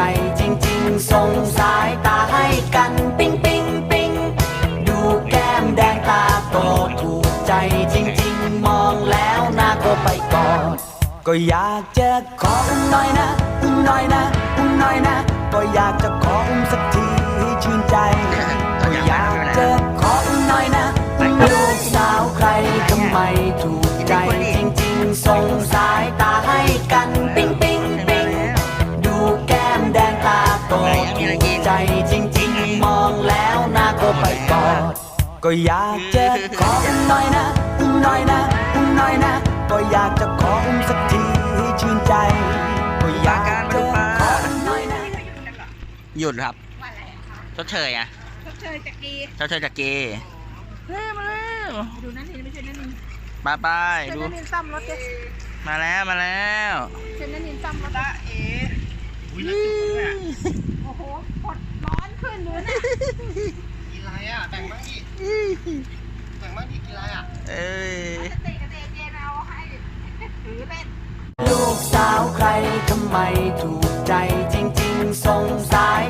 ใจจริงๆ ส่งสายตาให้กันปิ๊งปิ๊งปิ๊งดูแก้มแดงตาโตถูกใจจริงๆ มองแล้วน่าก็ไปกอด ก็อยากจะขออุ้มหน่อยนะอุ้มหน่อยนะอุ้มหน่อยนะ ก็อยากจะขออุ้มสักทีให้ชื่นใจ ก็อยากจะขออุ้มหน่อยนะลูกสาวใครทำไม ใจจริงๆ มองแล้วหน้าก็ไปกอดก็อยากจะขออุ้มหน่อยนะอุ้มหน่อยนะอุ้มหน่อยนะ ก็อยากจะขออุ้มสักทีให้ชื่นใจ ก็อยากจะขออุ้มหน่อยนะหยุดครับวันอะไรอะคะชดเชยอะชดเชยจากกีชดเชยจากเกย์เฮ้ยมาแล้วดูนั่นนี่ไม่ใช่นั่นนี่บายบายเชนดูนั่นนี่ซ่อมรถดิมาแล้วมาแล้วเชนนั่นนี่ซ่อมรถละเอโอ้โหปวดร้อนขึ้นดูนะ กินอะไรอะแบ่ง บ้างดิแบ่งบ้างดิกินอะไรอะ เอ้ยสติกระเตงเจนเอาให้ถือเล่น ลูกสาวใครทำไมถูกใจจริง ๆส่งสาย